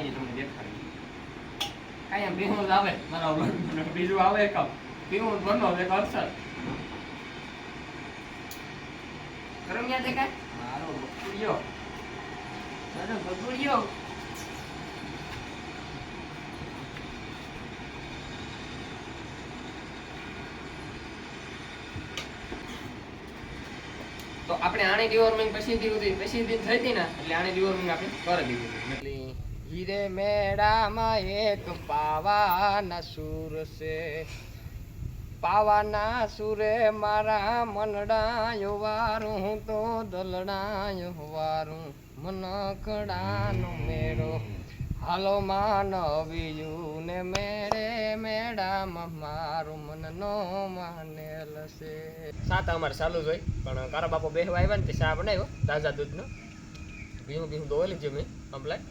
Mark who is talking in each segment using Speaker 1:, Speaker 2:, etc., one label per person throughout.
Speaker 1: નહીં તમને દેખાડી કાંઈ એમ ભીહું જ આવે મારા બીજું આવે ભીહું જ બનો એક મારો બકુડિયો મારો બકુડિયો તો આપણે આણી ડિવોર્મિંગ પછી દીધું પછી થઈ હતી ને? એટલે આણી ડિવોર્મિંગ આપણે કરી દીધું એટલે હીરે મેળામાં એક પાવાના સુર છે. પાવાના સુરે મારા મનડાયો વારું હું તો દલડાયો વારું મન કડાનો મેળો. હાલો માનવ્યું ને મેળે મેળામાં મારું મન નો માનેલ છે. સાત અમારે ચાલુ જ હોય પણ કારા બાપો બેહવા આવ્યા ને તે ચા બનાવ્યો તાજા દૂધનો. ભીહું ભીહું દોઈ લીધું મેં કમ્પ્લેટ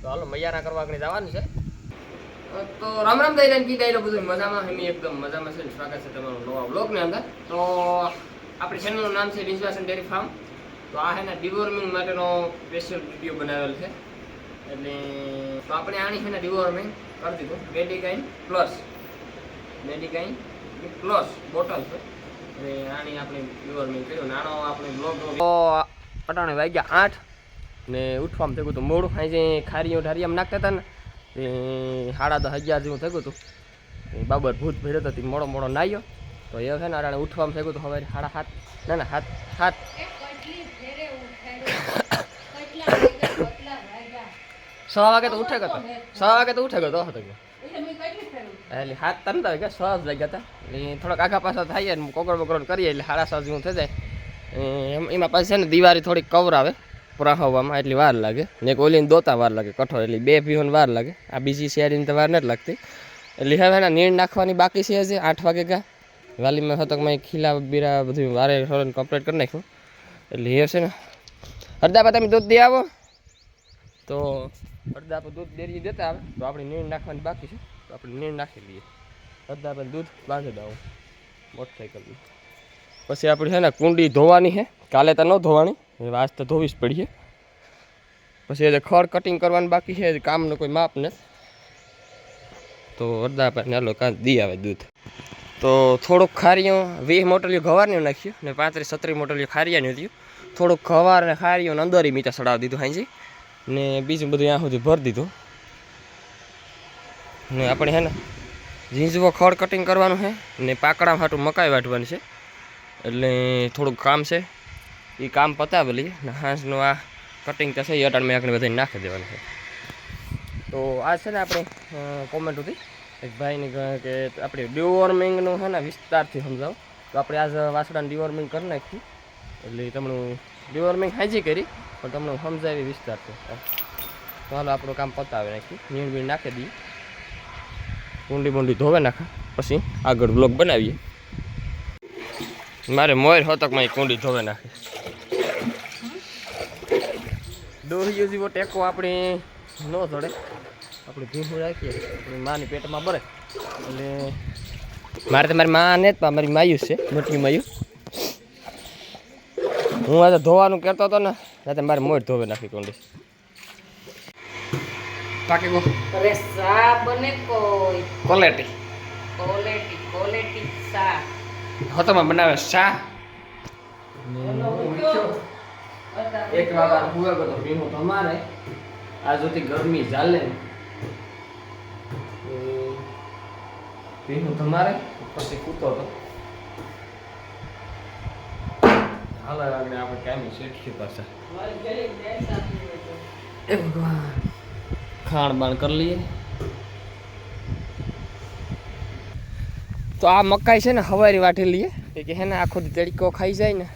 Speaker 1: તો હાલો મજાના કરવા આગળ જવાનું છે. તો રામ રામ દઈ રહીને કીધા બધું મજામાં એમ એકદમ મજામાં છે સ્વાગત છે તમારું નવા બ્લોગની અંદર. તો આપણી ચેનલનું નામ છે વિશ્વાસન ડેરી ફાર્મ તો આ છે ને ડિવોર્મિંગ માટેનો સ્પેશિયલ વીડિયો બનાવેલ છે. એટલે તો આપણે આની છે ને ડિવોર્મિંગ કરી દીધું medicine plus medicine plus bottle છે. એટલે આની આપણે ડિવોર્મિંગ કર્યું. નાનો આપણે બ્લોગ અટાણે વાગ્યા આઠ. ને ઉઠવામાં થયું હતું. મોડું આજે ખારીઓ ઢારીયામાં નાખતા હતા ને, તે સાડા દસ અગિયાર જેવું થયું હતું. એ બાબર ભૂત ભીડ હતી મોડો મોડો નાહ્યો. તો એ છે ને અટાણે ઉઠવામાં થયું હતું હવે સાડા સાત. ના ના, સાત સાત. છ વાગે તો ઉઠે ગયો છ વાગે તો ઉઠે ગયો હતો એટલે હાથ તરત હોય કે છ જ લાગ્યા હતા. એટલે થોડાક આખા પાછા થાય ને કોકરો બકરો કરીએ એટલે સાડા છ જેવું થઈ જાય. એમ- પાછી છે ને દિવાળી થોડીક કવર આવે. પુરાહવામાં એટલી વાર લાગે. ને ઓલીને દોતા વાર લાગે, કઠોળ. એટલે બે પીહોને વાર લાગે. આ બીજી શેરીને તો વાર નથી લાગતી. એટલે હવે એના નીણ નાખવાની બાકી છે હજી, આઠ વાગે ગા. વાલીમાં હતકમાં ખીલા, બીરા બધું વારે થોડું કમ્પ્લીટ કરી નાખ્યું. એટલે એ છે ને હરદાપા તમે દૂધ દે આવો. તો હરદાપા દૂધ ડેરી દેતા આવે. તો આપણે નીણ નાખવાની બાકી છે. તો આપણે નીણ નાખી દઈએ. હરદાપા દૂધ બાંધી દઉં. મોટરસાઇકલની પછી આપણી છે ને કુંડી ધોવાની છે. કાલે તો ન ધોવાની આજ તો ધોવી જ પડીએ પછી એ ખડ કટિંગ કરવાનું બાકી છે કામનું કોઈ માપ નથી. તો અડધા પર નાલો કાં દી આવે દૂધ. તો થોડુંક ખારીઓ, વીસ મોટલીઓ ઘવારનું નાખ્યું ને પાંત્રીસ સત્રીસ મોટલીઓ ખારિયાનું થયું થોડુંક ઘવાર ને ખારીઓ ને અંદર મીઠા સડાવી દીધું હાંજી. ને બીજું બધું ત્યાં સુધી ભરી દીધું. ને આપણે હે ને ઝીંઝવો ખડ કટિંગ કરવાનું છે ને પાકડા હાટું મકાઈ વાટવાની છે. એટલે થોડુંક કામ છે. એ કામ પતાવી લઈએ. ને હાંસનું આ કટિંગ છે એ અટાણ મેં આગળ બધાને નાખી દેવાનું છે. તો આ છે ને આપણે કોમેન્ટ હતી એક ભાઈને કે આપણે ડિવોર્મિંગનું છે ને વિસ્તારથી સમજાવો. તો આપણે આજ વાસડાને ડિવોર્મિંગ કરી નાખી. એટલે તમને ડિવોર્મિંગ હાજી કરી, પણ તમને સમજાવી વિસ્તારથી તો હાલો આપણું કામ પતાવી નાખી. નીણ બીણ નાખી દઈએ. કુંડી બુંડી ધોવે નાખા. પછી આગળ બ્લોગ બનાવીએ. મારે મોર હોતકમાં કુંડી ધોવે નાખી. દોહી જેવો ટેકો આપણે ન ચડે આપણે ભીંહું રાખીએ. આપણી માની પેટમાં ભરે. એટલે મારે તો મારી માં જ મારી માયું છે મોટી માયું. હું આજે ધોવાનું કહેતો હતો ને રાતે મારે મોર ધોવે નાખી કુંડી. પાકી ગો
Speaker 2: અરે સા બને કોઈ.
Speaker 1: ક્વોલિટી
Speaker 2: ક્વોલિટી ક્વોલિટી સા
Speaker 1: હોતમાં બનાવે શા એક વાર હુએ ગયો ભીમો તમારે આ જોતી ગરમી ચાલે. ભીમો તમારે પછી કૂતો તો. હાલ આગળ આપણે કાયમી શેઠી પાછા. એ ભગવાન ખાણ બાણ કરી લઈએ. તો આ મકાઈ છે ને હવારી વાટી લઈએ કે હે ને આખો તડકો ખાઈ જાય ને.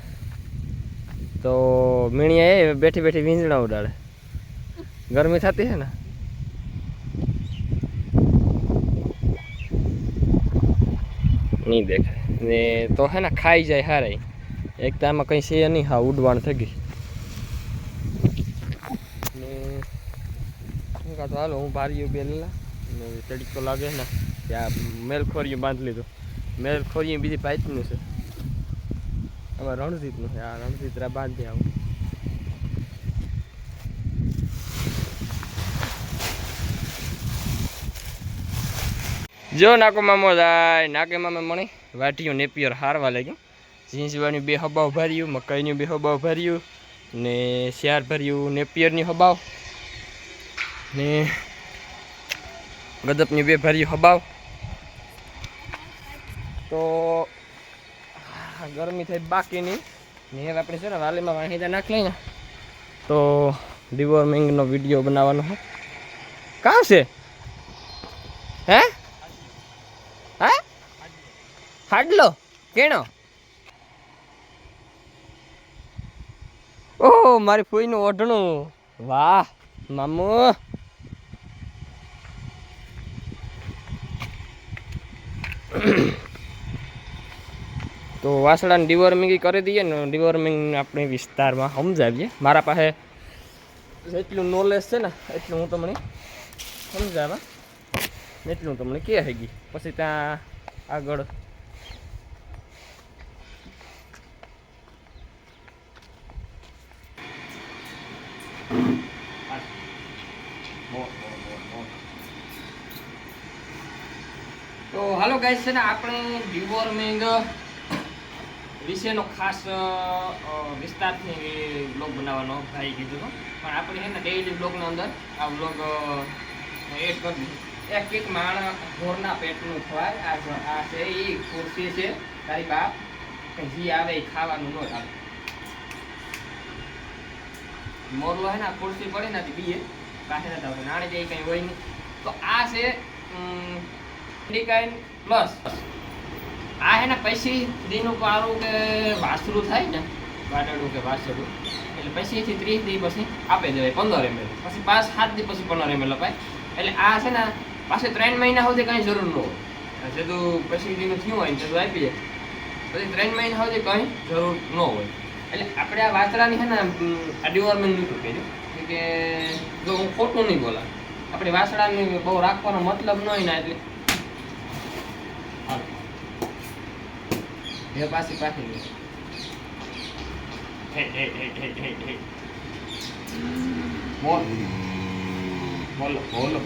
Speaker 1: તો મીણિયા એ બેઠી બેઠી વીંજણા ઉડાડે. ગરમી થતી છે ને. નહીં દેખાય. ને તો હે ને ખાઈ જાય હારે. એક તો આમાં કંઈ છે નહીં, હા, ઉડવાણ થઈ ગઈ. ને શું કાં તો હાલો, હું બારીઓ બે લેલા ને તડકો લાગે ને. ત્યાં મેલખોરિયું બાંધી લીધું. મેલખોરિયું બીજી પાઇપનું છે. આમાં રણજીતનું છે. આ રણજીત બાંધી આવું. જો નાકો મામો જાય, નાકે મામે મણે. વાટીયું નેપિયર હારવા લાગ્યું. ઝીંઝવાની બે હબાવ ભર્યું, મકાઈની બે હબાવ ભર્યું, ને શિયાર ભર્યું નેપિયરની હબાવ, ને ગદપની બે ભર્યું હબાવ. તો ગરમી થઈ બાકીની. નેર આપણે છે ને વાલીમાં વાહિદા નાખ લઈને. તો ડિવોર્મિંગનો વીડિયો બનાવવાનો છે કાં છે? હે? હે? હાડલો? કેણો? ઓહો, મારી ફૂઈનું ઓઢણું. વાહ, મામુ. તો વાસણાને ડિવોર્મિંગ કરી દઈએ ને ડિવોર્મિંગ આપણે વિસ્તારમાં સમજાવીએ. મારા પાસે જેટલું નોલેજ છે ને એટલું હું તમને સમજાવવા એટલું તમને કહે ગઈ પછી ત્યાં આગળ તો હાલો ગાઈસ છે ને આપણે ડિવોર્મિંગ વિશેનો ખાસ વિસ્તારથી બ્લોગ બનાવવાનો ભાઈ કીધું પણ આપણે છે ને ડેઇલી બ્લોગની અંદર આ બ્લોગ એડ કરી એક એક માણસ ઘોરના પેટનું ખવાય. આ આ છે એ ખુરશી છે. તારી બાપ કે જી આવે એ ખાવાનું ન આવે. મોરલો હે ને આ ખુરશી પડી નથી બીએ. પાસે આવતો નાણે જાય, કંઈ હોય નહીં. તો આ છે ઇન્ડિકાઇન પ્લસ. આ હે ને પછી દીનું પારું કે વાસરું થાય ને વાટડું કે વાસરું, એટલે પછીથી ત્રીસ દી પછી આપી દેવાય પંદર એમએલ પછી પાંચ સાત દી પછી પંદર એમએલ અપાય. એટલે આ છે ને, પાછી ત્રણ મહિના સુધી કંઈ જરૂર ન હોય. જેટલું પછી દીનું થયું હોય ને તેટલું આપી જાય પછી ત્રણ મહિના સુધી કંઈ જરૂર ન હોય. એટલે આપણે આ વાસરાની છે ને આ ડિવોર્મેન્ટ નહોતું કહેજો કે જો હું ખોટું નહીં બોલા આપણે વાસણાની બહુ રાખવાનો મતલબ ન હોય ને એટલે એ પાછી પાછી ગઈ. બોલ. બોલો બોલો.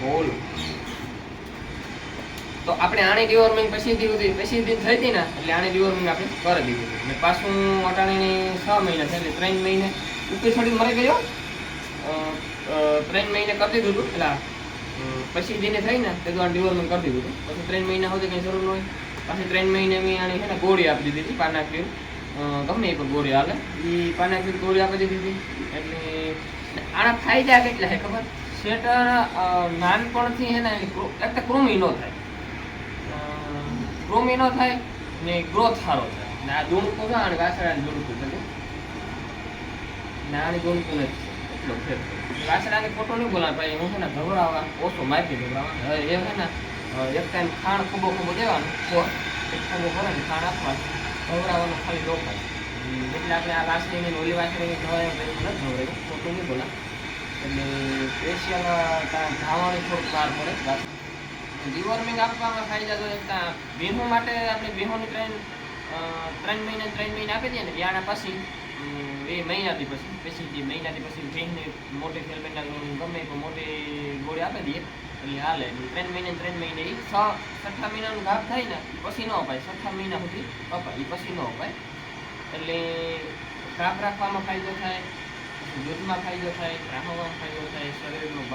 Speaker 1: બોલો. તો આપણે આને ડિવોર્મિંગ પછી દીધું હતું પછી દિન થઈ હતી ને? એટલે આને ડિવોર્મિંગ આપણે કરી દીધું હતું અને પાછું અટાણીની છ મહિના છે એટલે ત્રણ મહિને. ઉપર છોડી મરી ગયો? ત્રણ મહિને કરી દીધું હતું એટલે પછી જેને થઈ ને, તે તો ડિવોર્મિંગ કરી દીધું પછી ત્રણ મહિના સુધી કંઈ જરૂર ન હોય. પછી ત્રણ મહિને મેં આની છે ને ગોળી આપી દીધી હતી પાનાક્યુર ગમે એ પણ ગોળી હાલે. એ પાનાક્યુર ગોળી આપી દીધી હતી. એટલે આના ફાયદા કેટલા છે ખબર? સ્વેટર નાનપણથી છે ને એક તો કૃમિ ન થાય. કૃમિ ન થાય ને ગ્રોથ સારો થાય. ને આ દૂણકું છે અને વાસણાની દૂણકું થશે આની દૂણકું નથી. એટલો છે. વાસણાની ફોટો નહીં બોલાવે ભાઈ હું છે ને ધવરાવા ઓછો માપી એ છે ને એક ટાઈમ ખાણ ખૂબો ખૂબો દેવાનું. એક ખૂબો કરે ને ખાણ આપવાનું. ધવરાવાનું ખાલી રોકાય એટલે આપણે આ વાસણીની ઓલી વાસણીની નથી ધવરાયું ખોટું નહીં બોલા એટલે સ્પેશિયલ ધાવાની થોડુંક વાર પડે. ડિવોર્મિંગ આપવામાં ફાયદા તો એક તા માટે આપણે ભીહુંની ટ્રેન ત્રણ મહિને ત્રણ મહિને આપી દઈએ ને વ્યાણા પછી. એ મહિનાથી પછી. પછી જે મહિનાથી પછી ભીહને મોટે ફેરમેન્ટા ગમે તો મોટી ગોળી આપી દઈએ એટલે હાલે. ત્રણ મહિને ત્રણ મહિને એ છ છઠ્ઠા મહિનાનું ગાભ થાય ને પછી ન અપાય. છઠ્ઠા મહિના સુધી અપાય. એ પછી ન અપાય. એટલે ગાભ રાખવામાં ફાયદો થાય દૂધમાં ફાયદો થાય રાહવામાં ફાયદો થાય, શરીરનું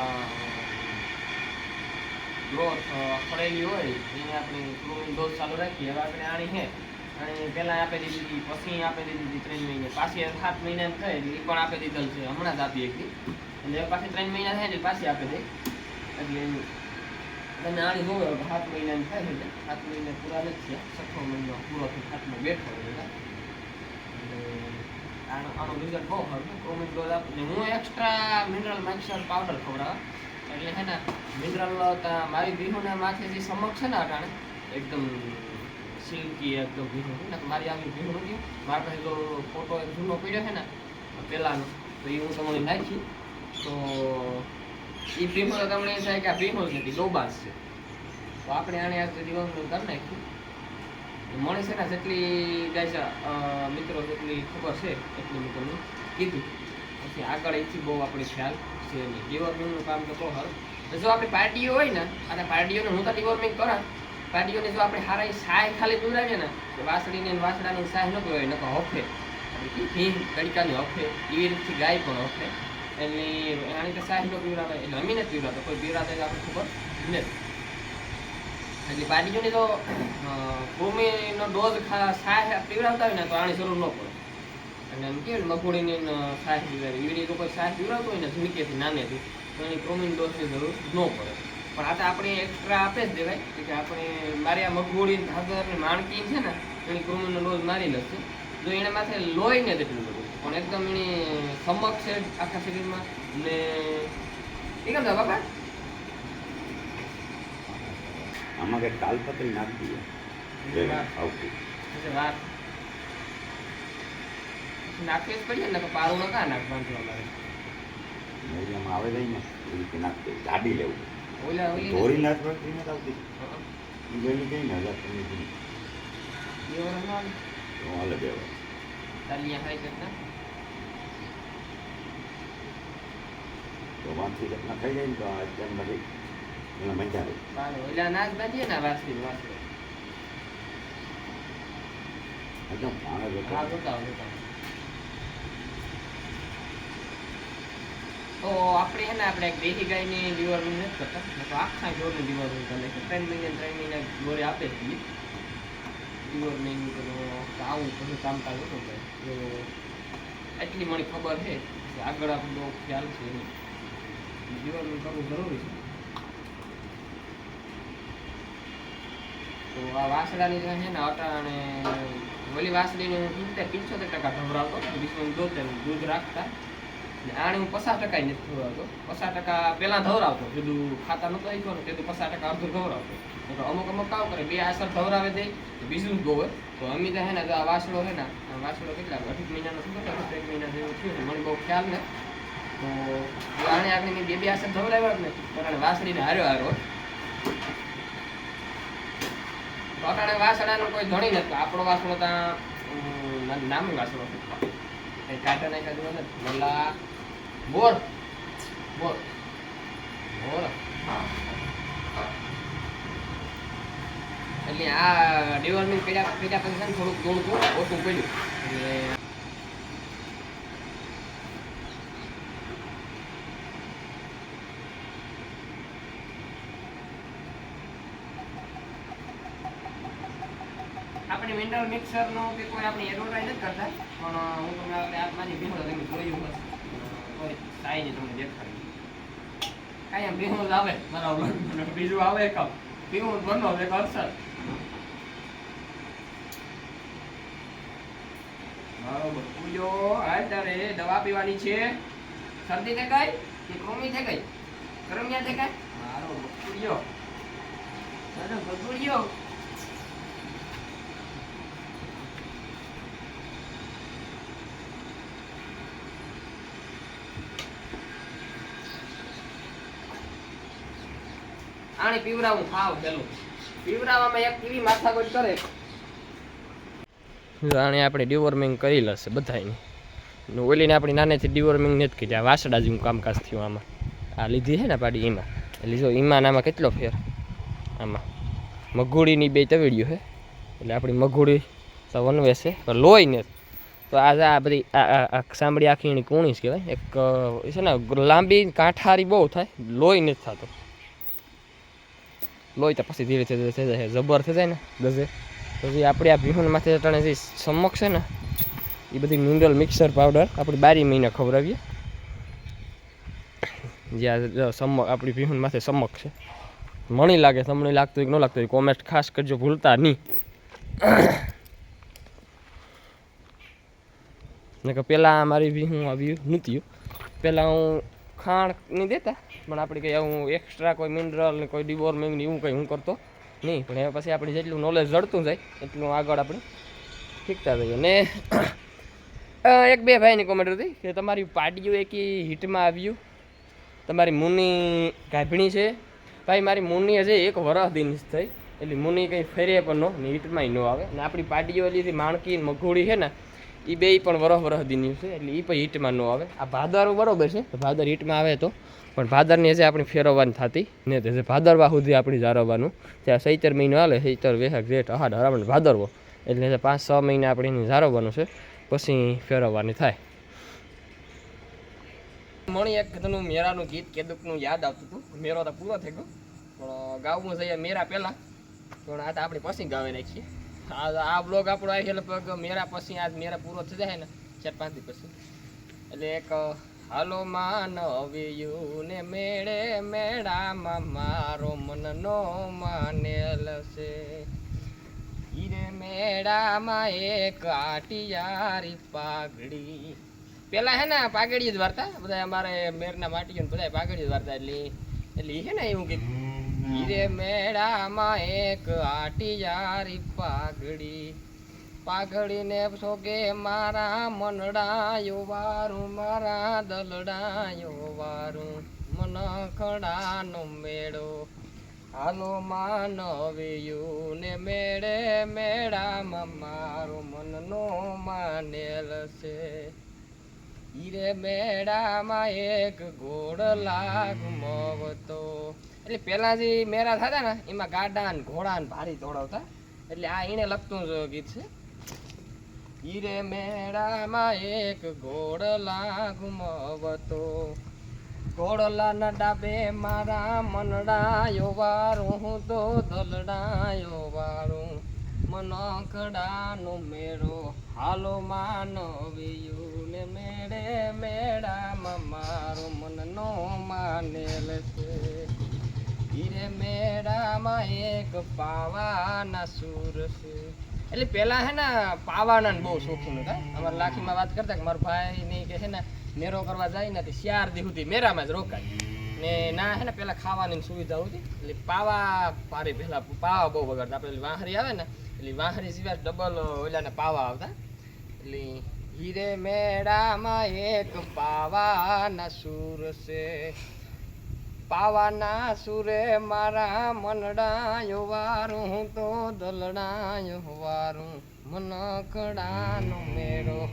Speaker 1: ગ્રોથ પડેલી હોય, એને આપણે ક્લોરીન ડોઝ ચાલુ રાખીએ. હવે આપણે આણી છે અને પહેલાં આપી દીધી પછી આપી દીધી ત્રણ મહિને. પાછી સાત મહિના થાય એ પણ આપી દીધેલ છે. હમણાં જ આપી હતી. એટલે પાછી ત્રણ મહિના થાય એટલે પાછી આપી દે. એટલે તમે આની જોવો સાત મહિનાની થાય છે સાત મહિના પૂરા નથી થયા. છઠ્ઠો મહિનો પૂરો થઈ સાતમો બેઠો એટલે. આનો આનો રિઝલ્ટ બહુ સારું ક્રોમિક ડોઝ આપે. ને હું એક્સ્ટ્રા મિનરલ મેક્સર પાવડર ખવડાવ એટલે છે ને મિનરલ મારી ભીહોના માથે જે સમક છે ને અટાણે એકદમ સિલ્કી એકદમ ભીનું ને મારી આવી ભીનું હતી મારા પાસે ફોટો એક જૂનો પડ્યો છે ને પહેલાંનો તો એ હું તમને નાખી. તો એ તો તમને એ થાય કે આ ભીહું જ નથી ડોબાસ છે. તો આપણે આને આજ દિવસ કરી નાખ્યું મળે છે ને જેટલી ગાય મિત્રો જેટલી ખબર છે, એટલી મેં તમને કીધું. પછી આગળ એથી બહુ આપણે ખ્યાલ છે નહીં. ડિવોર્મિંગનું કામ તો બહુ હર જો આપણી પાર્ટીઓ હોય ને, અને પાર્ટીઓને હું તો ડિવોર્મિંગ કરા પાર્ટીઓને જો આપણે હારા સાય ખાલી પીવડાવીએ ને, તો વાસળીની ને વાસળાની સાય ન પીવાય નકો હફે. આપણે કી ભીમ તડકાની હફે એવી રીતથી ગાય પણ હફે. એટલે આની તો સાય ન પીવડાવે એટલે અમી નથી પીવડાવતો કોઈ પીવડાવે તો આપણે ખબર નથી. એટલે પાર્ટીઓને તો ભૂમિનો ડોઝ સાહેબ પીવડાવતા હોય ને, તો આની જરૂર ન પડે. અને એમ કે મગોડીની સાસ પીવડાવે. એવી રીતે કોઈ સાસ પીવડાવતો હોય ને ઝીણકેથી નાનેથી તો એની ક્રોમિન ડોઝની જરૂર ન પડે. પણ આ તો આપણે એક્સ્ટ્રા આપે જ દેવાય. કે આપણે મારી આ મગોડી ધાગરની માણકી છે ને એની ક્રોમિનનો ડોઝ મારી લેશે. જો એના માથે લોહી ને તેટલું બધું. પણ એકદમ એની સમક છે આખા શરીરમાં. ને એ કેમ થાય બાપા?
Speaker 3: આમાં કે તાલપત્રી નાખતી દઈએ આવતી.
Speaker 1: વાત. નાખવી જ પડીએ ને તો પારું ન કાં નાખવાનું અમારે?
Speaker 3: આવે જાય ને એ રીતે નાખી ગાડી લેવું.
Speaker 1: ઓલા ઓલી
Speaker 3: ધોરી નથી. આવતી. એ ગયેલી કઈ ને હજાર તમે. તો હાલે
Speaker 1: તાલિયા ખાઈ શકતા
Speaker 3: તો વાંચી ઘટના થઈ જાય ને તો આ અત્યારમાં રહી એના મજા આવે
Speaker 1: બાર ઓલા નાચ બાજીએ ના વાસળી વાસળી
Speaker 3: એકદમ પાણે જતો
Speaker 1: હા તો આપણે છે ને, આપણે દેહી ગાયની ડિવોર્મિંગ નથી કરતા. તો આખા ઢોરની ડિવોર્મિંગ કરે છે ત્રણ મહિને ત્રણ મહિને ગોળી આપે છીએ ડિવોર્મિંગ આવું બધું કામકાજ હતું જો એટલી મને ખબર છે કે આગળ આપણો ખ્યાલ છે ડિવોર્મિંગ કરવું જરૂરી છે. તો આ વાસડાની જે છે ને, અટાણે ઓલી વાસળીને હું પિંચોતેર ટકા ઢવરાવતો બીજું દોતેર દૂધ રાખતા. ને આણે હું પચાસ ટકા નથી ધોરાવતો પચાસ ટકા પહેલાં ધવરાવતો. કીધું, ખાતા નહોતો આવી ગયો કીધું, પચાસ ટકા અડધું ધવરાવતો. નકર અમુક અમુક કામ કરે. બે આસર ખવડાવે દે, તો બીજું ગોવે. તો અમી તો હે ને, તો આ વાસળો છે ને, આ વાસળો કેટલા અઢી મહિનાનો શું કરતો? એક મહિના જેવું થયું મને બહુ ખ્યાલ ને. તો આણે આગળ બે બે આસર જ ને. પણ વાસળીને હાર્યો હારો તો અટાણે વાસણાનું કોઈ ધણી નતો આપણો વાસણો ત્યાં નામી વાસણો કાંટા નાખ્યા જેવો નથી. મલ્લા બોર બોલ. બોલ. એટલે આ કર્યા પછી છે ને થોડુંક થોડુંક ઓછું પડ્યું એટલે આપણે મિનરલ મિક્સર નો કે કોઈ આપણે એડવર્ટાઇઝ નથી કરતા, પણ હું તમને આપણે આત્માની ભીમો તમે જોયું હશે. સાઈની તમને દેખાડી કાંઈ આમ જ આવે. મારા vlog બીજું આવે કામ ભીમો બનો એક અરસર મારો બકુજો હાલ તારે દવા પીવાની છે. શરદી થઈ ગઈ કે કૃમિ થઈ ગઈ? કરમિયા થઈ ગઈ? મારો બકુડિયો મારો બકુડિયો આને પીવરાવું ખાવ પેલું. પીવરાવામાં એક એવી માથાકૂટ કરે. આણે આપણે ડિવોર્મિંગ કરી લેશે બધાની ઓલીને આપણી નાનેથી ડિવોર્મિંગ નથી કીધી આ વાસડા જેવું કામકાજ થયું આમાં. આ લીધી છે ને પાડી એમાં એટલે જો ઈમાં ને આમાં કેટલો ફેર? આમાં. મગુડીની બે તવેડીઓ છે એટલે આપણી મગુડી તો વનવે છે, પણ લોહી ને તો આ આ બધી આ સાંભળી આખી એની કૂણી જ કહેવાય. એક છે ને લાંબી કાંઠારી બહુ થાય, લોહી નથી થતો. લોહી તો પછી ધીરે ધીરે થઈ જાય જબર થઈ જાય ને? ગજે પછી આપણે આ ભીહુનમાંથી અટાણે જે સમક છે ને એ બધી મિનરલ મિક્સર પાવડર આપણે બારી મહિને ખવડાવીએ. જે આ સમક આપણી ભીહુન માથે સમક છે. મણી લાગે સમણી લાગતું હોય કે ન લાગતું હોય કોમેન્ટ ખાસ કરજો ભૂલતા નહીં. ને કે પહેલાં મારી ભીહું આવ્યું નહોતી પહેલાં હું ખાણ નહીં દેતા, પણ આપણે કંઈ હું એક્સ્ટ્રા કોઈ મિનરલ ને કોઈ ડિવોર્મિંગ ને એવું કંઈ હું કરતો નહીં. પણ એ પછી આપણે જેટલું નોલેજ જડતું જાય, એટલું આગળ આપણે શીખતા જઈએ. ને એક બે ભાઈની કોમેન્ટ હતી કે તમારી પાડીઓ એકી હિટમાં આવ્યું? તમારી મુની ગાભણી છે. ભાઈ, મારી મુની હજી એક વરસ દિન થઈ. એટલે મુની કંઈ ફેરે પણ ન હિટમાંય ન આવે. ને આપણી પાડીઓ લીધી માણકી મઘોડી છે ને એ બે પણ વરહ વરહ દીની છે, એટલે એ પણ હીટમાં ન આવે. આ ભાદરો બરોબર છે. ભાદર હીટમાં આવે તો. પણ ભાદરની હજી આપણી ફેરવવાની થતી ને તે ભાદરવા સુધી આપણી જાળવવાનું ત્યાં સૈતર મહિનો હાલે, સૈતર વેહક જેઠ અહાડ હરાવણ ભાદરવો. એટલે જે પાંચ છ મહિના આપણે એને જાળવવાનું છે. પછી ફેરવવાની થાય. મણી એક વખતનું મેરાનું ગીત કેદુકનું યાદ આવતું હતું. મેરો તો પૂરો થઈ ગયો. પણ ગાવું જઈએ મેરા પહેલાં. પણ આ તો આપણે પછી ગાવી નાખીએ. આ બ્લોગ આપણો આવી લગભગ મેરા પછી, આજ મેરા પૂરો થઈ જાય ને, ચાર પાંચ દિવસ પછી. એટલે એક, હાલો માનવ્યું ને મેળે, મેળામાં મારો મનનો માનેલ છે. હીરે મેળામાં એક આટિયારી પાઘડી. પેલા હે ને પાઘડી જ વાર્તા બધા અમારે મેરના માટીઓ ને બધા પાઘડી જ વાર્તા. એટલે એટલે હે ને એવું કે હીરે મેળામાં એક આટિયારી પાઘડી, પાઘડીને સોગે મારા મનડાયો વારું, મારા દલડાયો વારું મન ખડાનો મેળો. હાલો માનવ્યું ને મેળે મેળામાં મારું મનનો માનેલ છે. હીરે મેળામાં એક ઘોડ લાગ મવતો એટલે પેલા જે મેળા થતા ને, એમાં ગાડા ને ઘોડા ને ભારી દોડાવતા. એટલે આ એને લગતું જ ગીત છે. હીરે મેળામાં એક ઘોડલા ઘુમવતો ઘોડલાના ડાબે મારા મનડાયો વારું, હું તો દલડાયો વારું. મનખડાનો મેળો હાલો માનવ્યું ને મેળે મેળામાં મારો મનનો માનેલ છે. હીરે મેળામાં એક પાવાના સુર છે એટલે પેલા હે ને પાવાના બહુ શોખીન હતા. અમારા લાખીમાં વાત કરતા કે મારા ભાઈ ની કે છે ને મેરો કરવા જાય ને ચાર દી સુધી મેરામાં જ રોકાય. ને ના હે ને પેલા ખાવાની સુવિધા હતી. એટલે પાવા પારી પેલા પાવા બહુ વગાડતા. આપણે વાહરી આવે ને, એટલે વાહરી સિવાય ડબલ ઓલા ને પાવા આવતા. એટલે હીરે મેળામાં એક પાવાના સુર છે પાવાના સુરે મારા મનડાયો વારું, હું તો દલડાયો વારું મન કડાનો મેળો.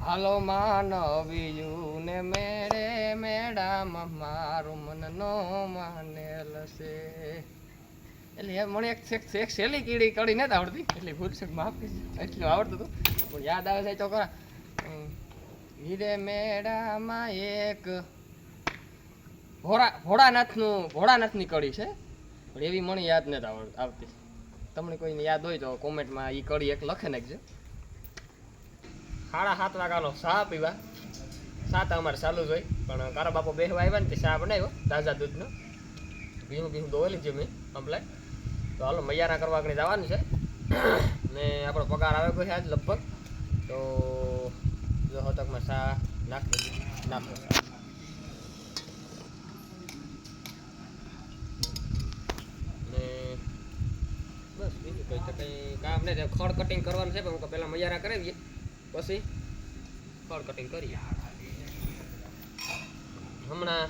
Speaker 1: હાલો માનવ્યું ને મેળે, મેળામાં મારું મનનો માનેલ છે. એટલે મને એક એક સહેલી કીડી કડી નથી આવડતી. એટલે ભૂલ છે, માફ એટલું આવડતું હતું. પણ યાદ આવે છે ચોકરા. હીરે મેળામાં એક ભોળા ભોળાનાથનું ભોળાનાથની કડી છે. પણ એવી મને યાદ નથી આવતી. તમને કોઈને યાદ હોય તો કોમેન્ટમાં એ કડી એક લખે નાખજો. સાડા સાત વાગ્યાનો ચા પીવા. સાત અમારે ચાલુ જ હોય. પણ કારા બાપો બેહવા આવ્યા ને તે ચા બનાવ્યો, તાજા દૂધનો. ભીનું ભીનું દોવેલી છે મેં, કમ્પ્લેટ. તો હાલો મૈયારા કરવા આગળ જવાનું છે. ને આપણો પગાર આવે ગયો છે આજ લગભગ. તો જો હતકમાં ચા નાખી નાખો ચા ને બસ બીજું કંઈ કામ નહીં ખડ કટિંગ કરવાનું છે, પણ પહેલાં મૈયારા કરાવીએ. પછી ખડ કટિંગ કરીએ. હમણાં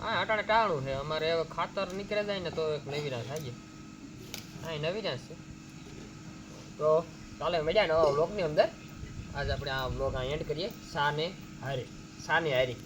Speaker 1: હા અટાણે ટાણું છે, અમારે હવે ખાતર નીકળે જાય ને તો એક નવીરાશ આવીએ. હા, એ નવીરાશ છે. તો કાલે મજા નવા બ્લોગની અંદર. આજે આપણે આ બ્લોગ આ એન્ડ કરીએ. શાને હારે શાને હારી.